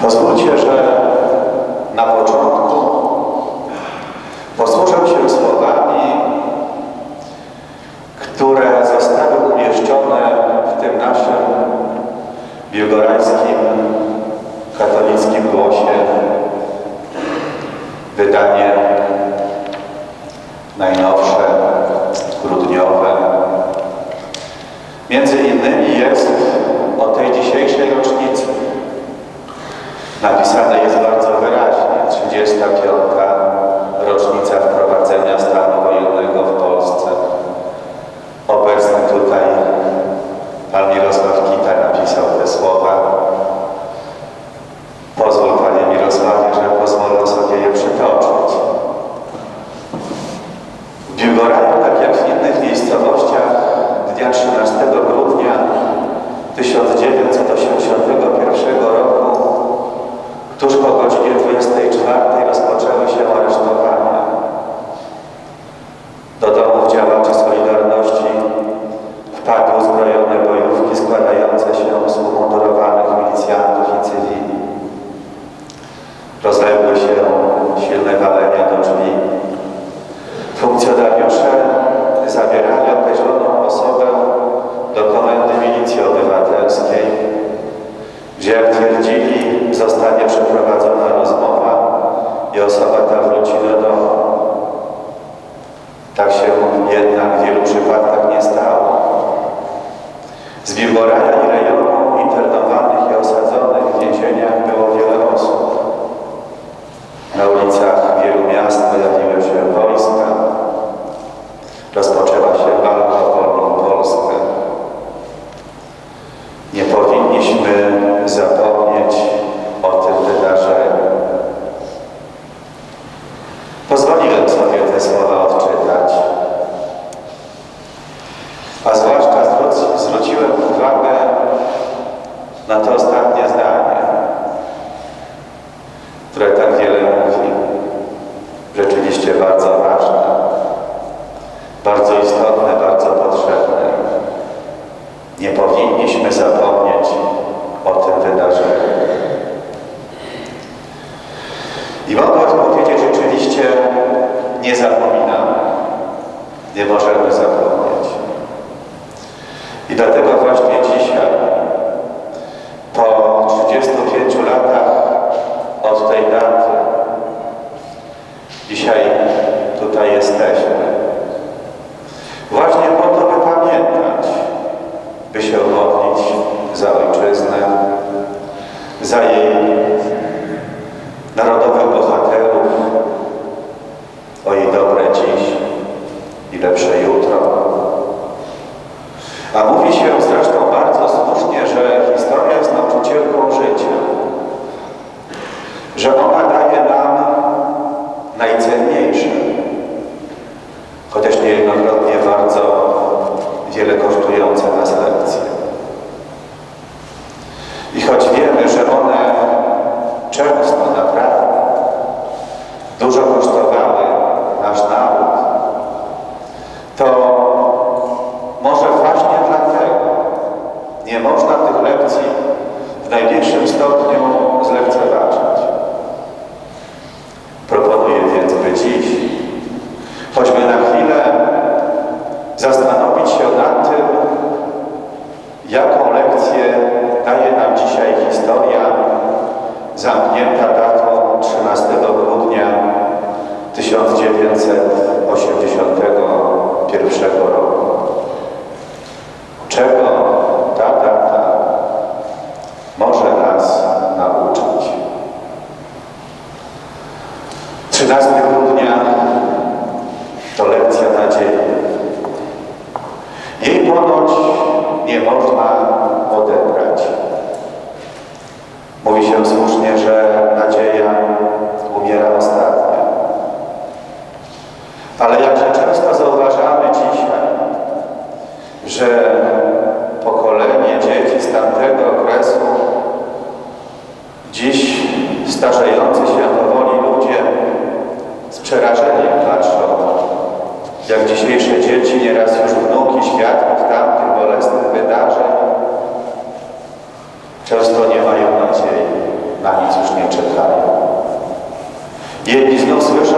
Pozwólcie, że stwierdzili, zostanie przeprowadzona rozmowa i osoba ta wróci do powinniśmy zapomnieć. Senhora nos abençoe. choć wiemy, że one często naprawdę dużo kosztowały nasz naród, to może właśnie dlatego nie można tych lekcji w największym stopniu zamknięta datą 13 grudnia 1981 roku. Mówi się słusznie, że nadzieja umiera ostatnia. Я не знал совершенно.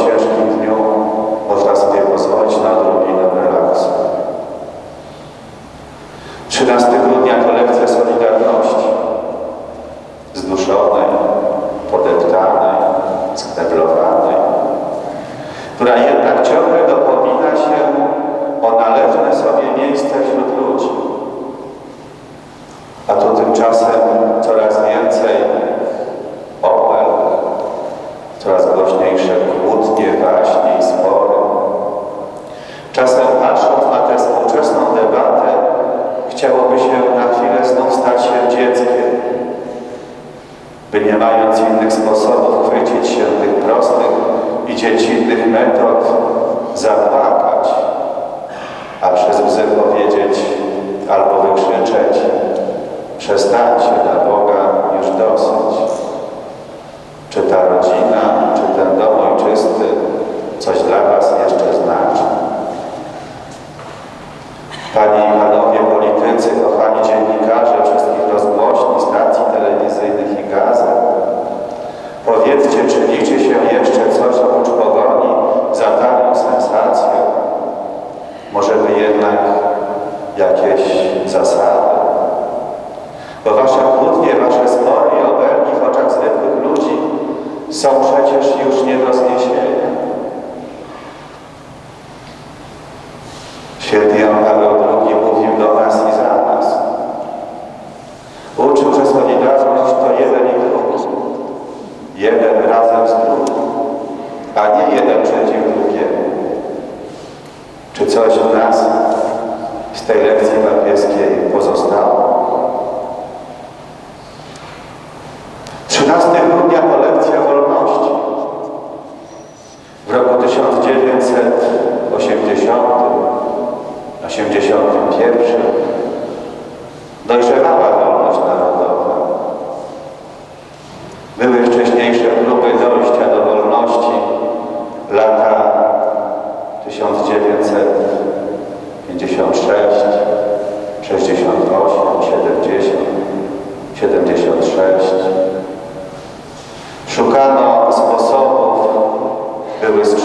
チラシの水を coraz głośniejsze kłótnie, waśnie i spory. Czasem patrząc na tę współczesną debatę, chciałoby się na chwilę znów stać się dzieckiem, by nie mając innych sposobów chwycić się tych prostych i dziecinnych metod, zapłakać, a przez łzy powiedzieć albo wykrzyczeć przestańcie na Boga już dosyć. ちが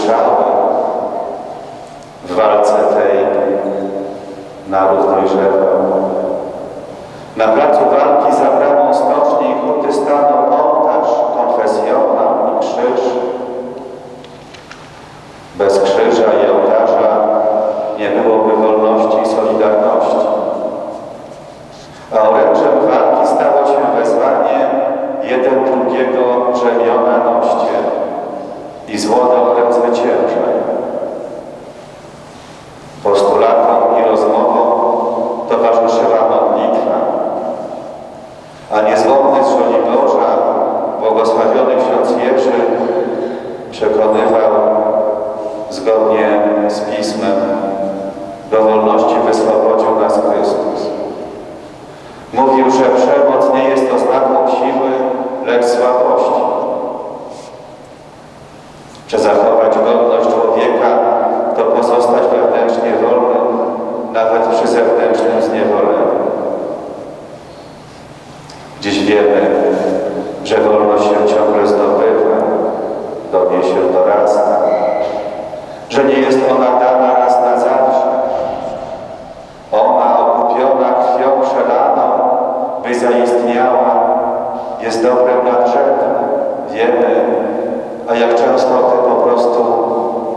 Asha сватав, як звичайно.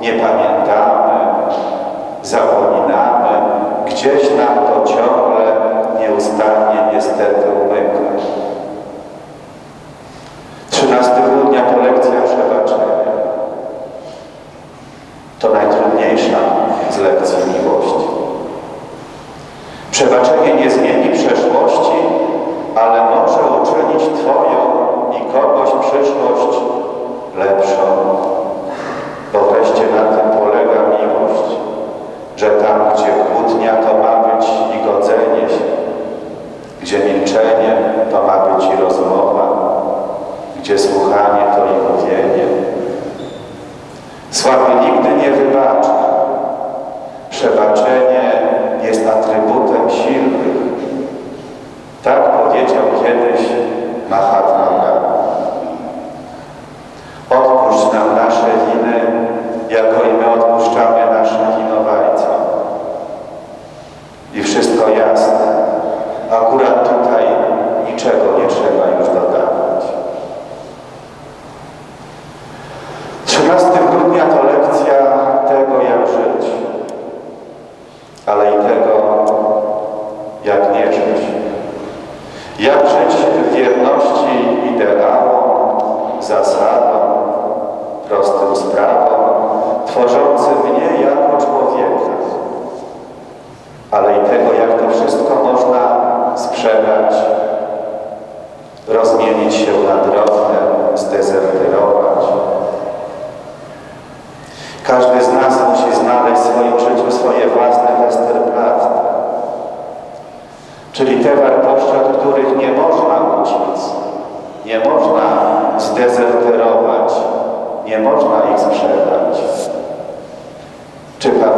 nie pamiętamy, zapominamy, gdzieś nam to ciągle nieustannie niestety umyka. tworzący mnie jako człowieka, ale i tego, jak to wszystko można sprzedać. to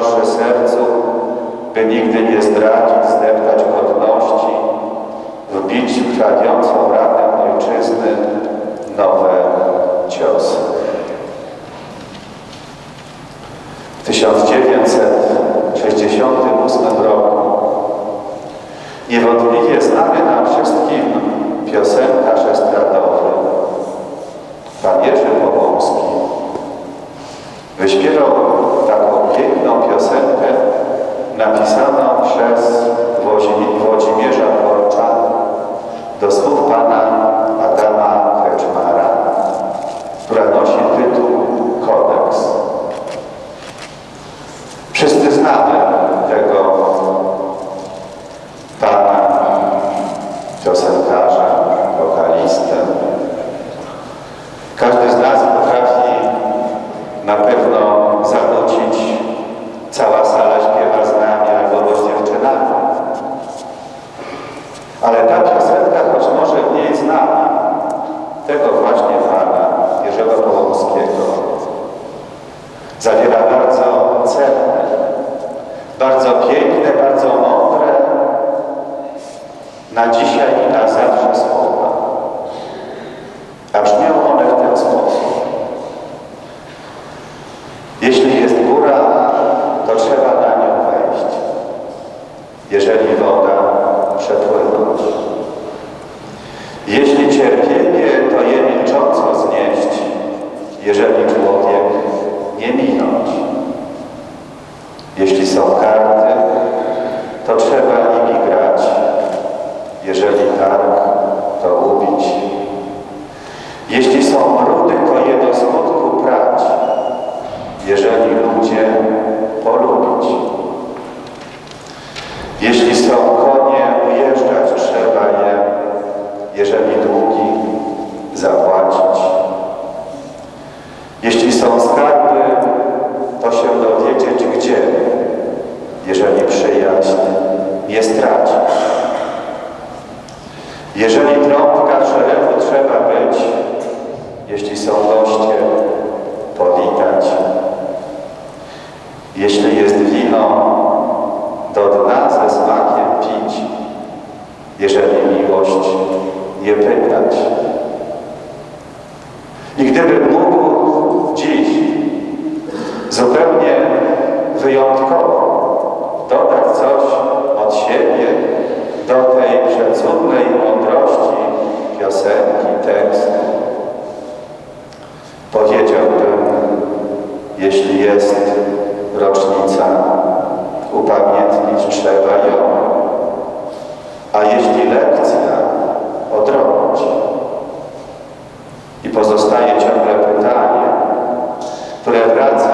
droższe sercu, by nigdy nie zdradzić, zdeptać godności, wbić w krwawiącą ranę ojczyzny nowe ciosy. W 1968 roku niewątpliwie znany nam wszystkim piosenkarz estradowy, pan Jerzy Powązki, wyśpiewał taką piękną piosenkę napisaną przez Włodzimierza Korcza do słów Pana Adama Kreczmara, która nosi tytuł Kodeks. Wszyscy znamy tego Pana piosenkarza, wokalistę. Każdy z nas potrafi na pewno zadać to trzeba na nią wejść, jeżeli woda przepłynąć. Jeśli cierpienie, to je milcząco znieść, jeżeli człowiek nie minąć. Jeśli są karty, to trzeba nimi grać, jeżeli targ, to ubić. Jeśli są brudy, to je do skutku prać, jeżeli ludzie polubić. Jeśli są konie, ujeżdżać trzeba je, jeżeli Jeśli jest wino, do dna ze smakiem pić, jeżeli miłość nie pytać. rocznicę. Upamiętnić trzeba ją. A jeśli lekcja odrobić i pozostaje ciągle pytanie, które wraca